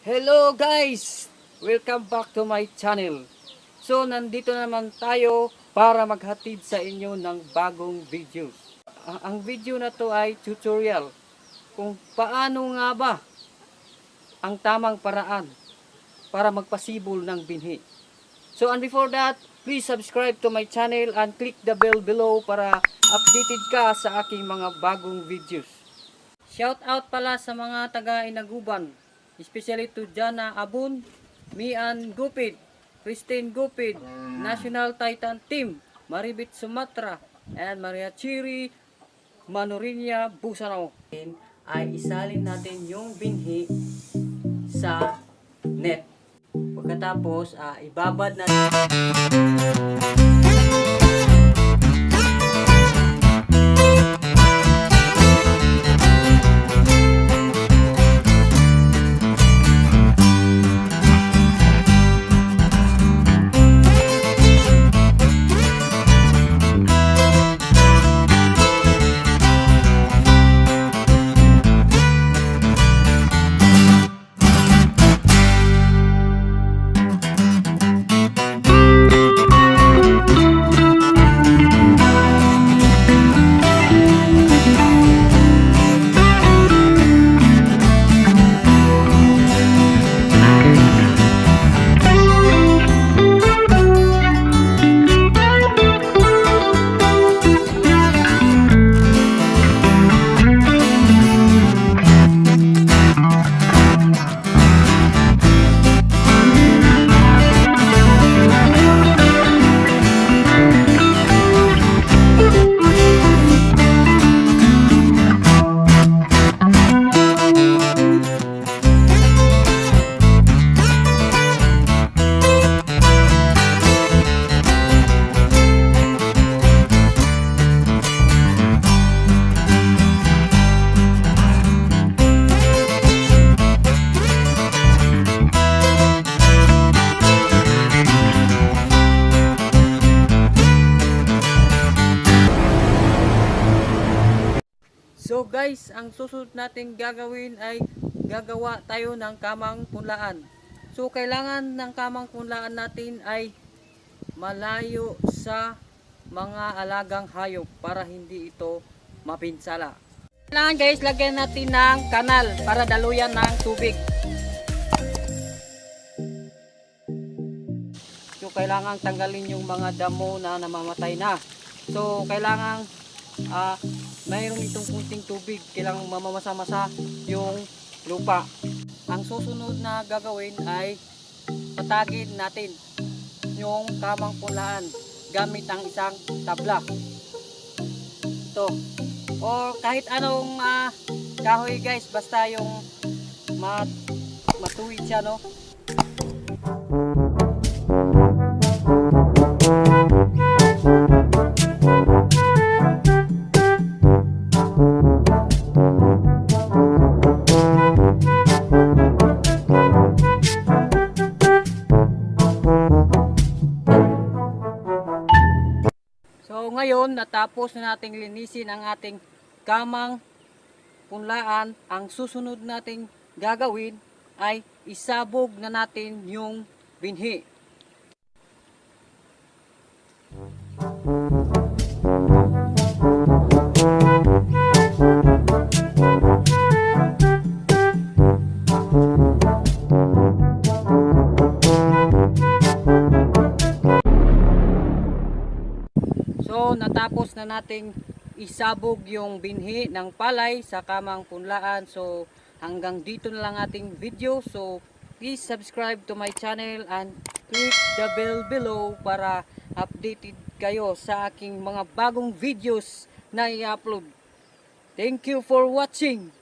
Hello guys! Welcome back to my channel. So nandito naman tayo para maghatid sa inyo ng bagong videos. Ang video na to ay tutorial kung paano nga ba ang tamang paraan para magpasibol ng binhi. So and before that, please subscribe to my channel and click the bell below para updated ka sa aking mga bagong videos. Shout out pala sa mga taga Inaguban, especially to Jana Abun, Mian Gupit, Christine Gupit, National Titan Team, Maribit Sumatra, and Maria Chiri Manurinya Busano. Ay isalin natin yung binhi sa net. Pagkatapos, ah, ibabad natin So guys, ang susunod natin gagawin ay gagawa tayo ng kamang punlaan. So kailangan ng kamang punlaan natin ay malayo sa mga alagang hayop para hindi ito mapinsala. Kailangan guys, lagyan natin ng kanal para daluyan ng tubig. So kailangan tanggalin yung mga damo na namamatay na. So kailangan ah mayroon itong kunting tubig, kailangang mamamasa-masa yung lupa. Ang susunod na gagawin ay patagin natin yung kamang pulaan gamit ang isang tabla. Ito. O kahit anong ah, kahoy guys, basta yung mat matuwid siya no. Ngayon, natapos na nating linisin ang ating kamang punlaan. Ang susunod nating gagawin ay isabog na natin yung binhi. Natapos na nating isabog yung binhi ng palay sa kamang punlaan. So hanggang dito na lang ating video. So please subscribe to my channel and click the bell below para updated kayo sa aking mga bagong videos na i-upload. Thank you for watching.